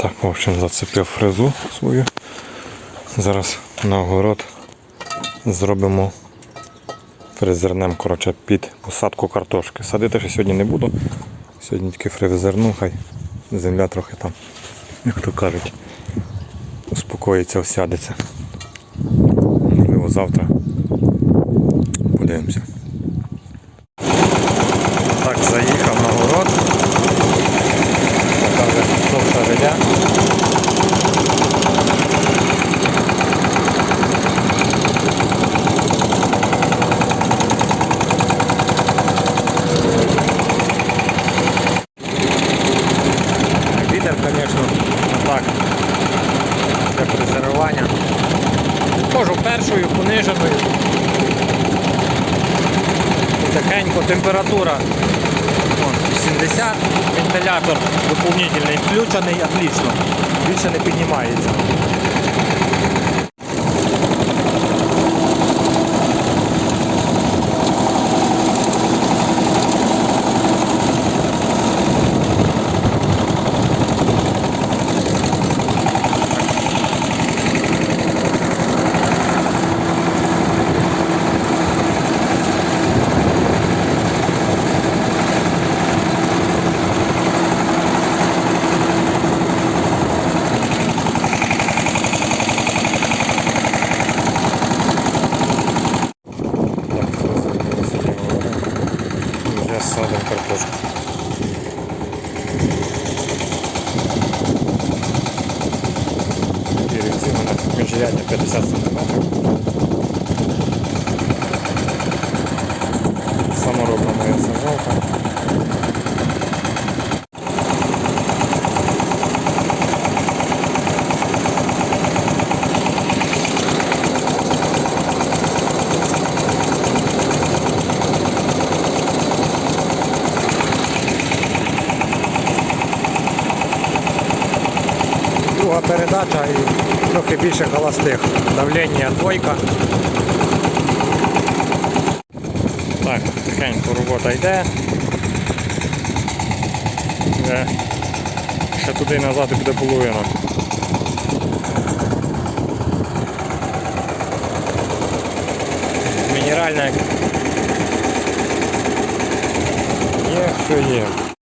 Так, в общем, зацепив фрезу свою. Зараз на огород зробимо фрезернем коротше, під посадку картошки. Садити ще сьогодні не буду. Сьогодні тільки фрезерну, хай земля трохи там, як то кажуть, успокоїться, осядеться. Можливо, завтра подивимося. Так, заїхав Вітер, звісно, так, для фрезерування. Можу першою, пониженою. Тихенько, температура 70, вентилятор доповнительний включений, отлично. Більше не піднімається. Картошку. Деревці на мене 50 см. Друга передача і трохи більше холостих. Давлення двойка. Так, тихенько робота йде. Вже ще туди і назад буде половина. Мінеральна. Є, що є.